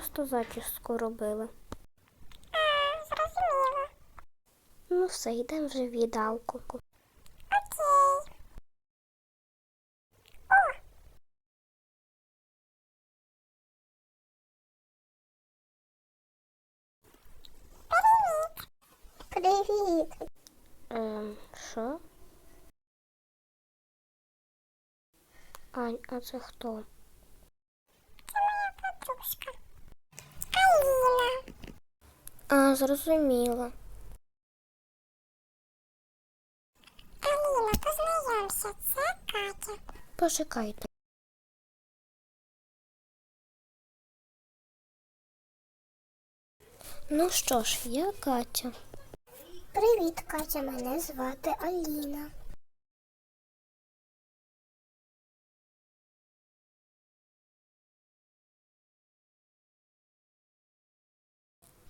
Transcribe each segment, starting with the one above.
просто зачіску робили. А, зрозуміло. Ну все, йдемо вже в їдалку. Окей. Привіт. Привіт. Ем, що? Ань, а це хто? Це моя подружка. Аліна. А, зрозуміла. Аліна, познайомся, це Катя. Почекайте. Ну що ж, я Катя. Привіт, Катя, мене звати Аліна.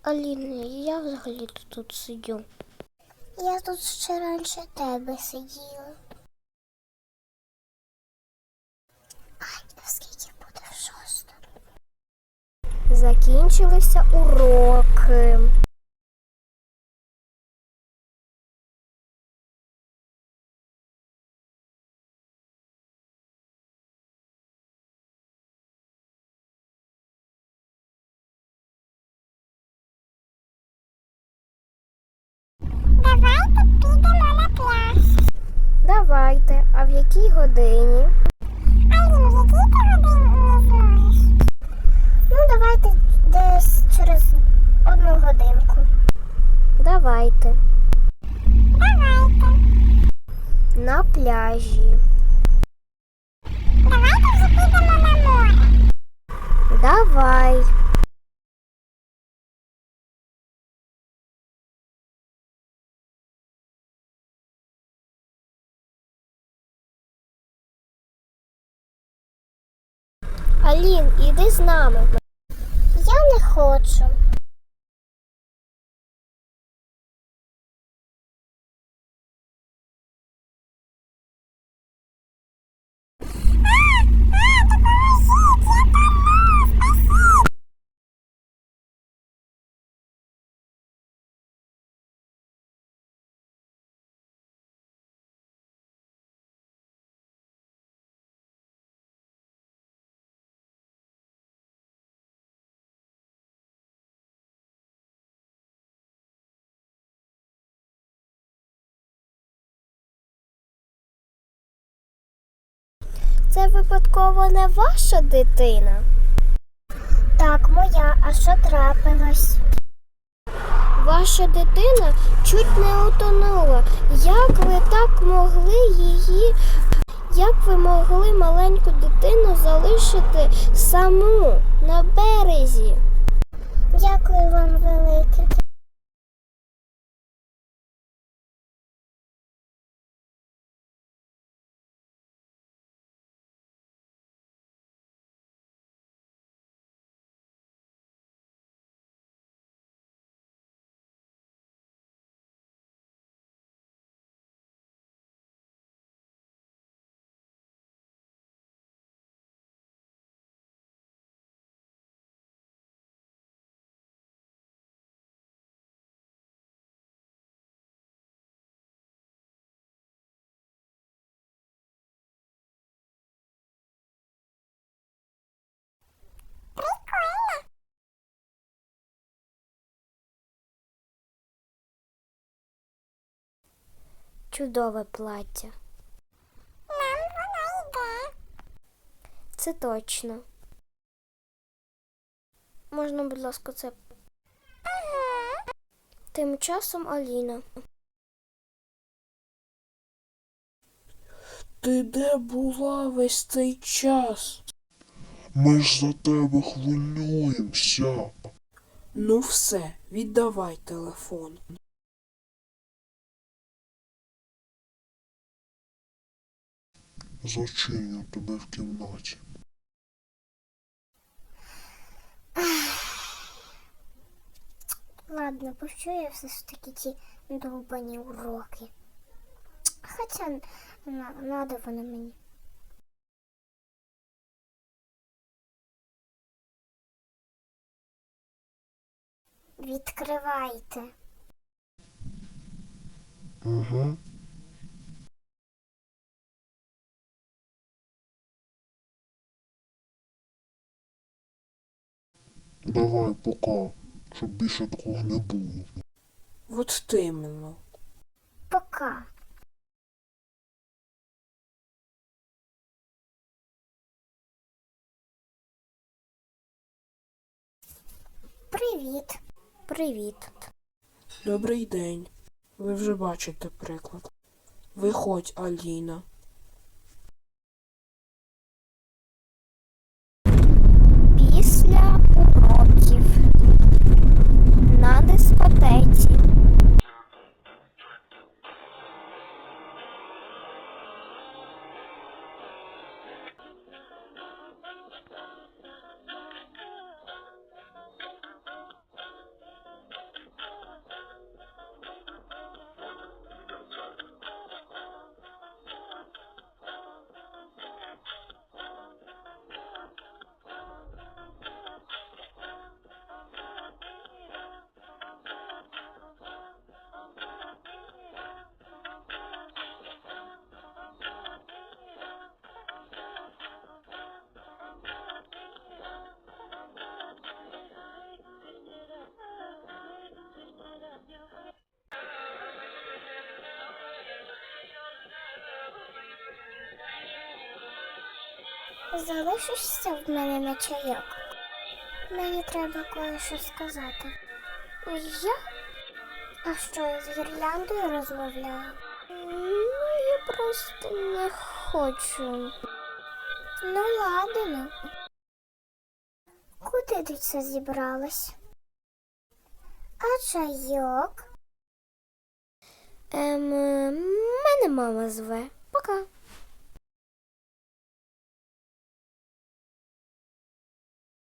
Аліна, я взагалі тут сидю. Я тут ще раніше тебе сиділа. Ай, скільки буде в? Закінчилися уроки. Підемо на пляж. Давайте, а в якій годині? Аліна, в якій ти годині не зможеш? Ну, давайте десь через одну годинку. Давайте. Давайте. На пляжі. Давайте вже підемо на море. Давай. Алін, іди з нами. Я не хочу. Це випадково не ваша дитина. Так, моя, а що трапилось? Ваша дитина чуть не утонула. Як ви так могли її? Як ви могли маленьку дитину залишити саму на березі? Чудове плаття. Нам вона йде. Це точно. Можна, будь ласка, це. Ага. Тим часом Аліна. Ти де була весь цей час? Ми ж за тебе хвилюємося. Ну все, віддавай телефон. Зачиню тебе в кімнаті. Ладно, повчу я все ж таки ті довбані уроки. Хоча на- надо воно мені. Відкривайте. Угу. Давай, пока, щоб більше такого не було. От ти іменно. Пока. Привіт. Привіт. Добрий день. Ви вже бачите приклад. Виходь, Аліна. Залишишся в мене на чайок. Мені треба кое-що сказати. Я? А що я з гірляндою розмовляю? Ну, я просто не хочу. Ну ладно. Куди ти це зібралась? А чайок? Ем, мене мама зве. Пока.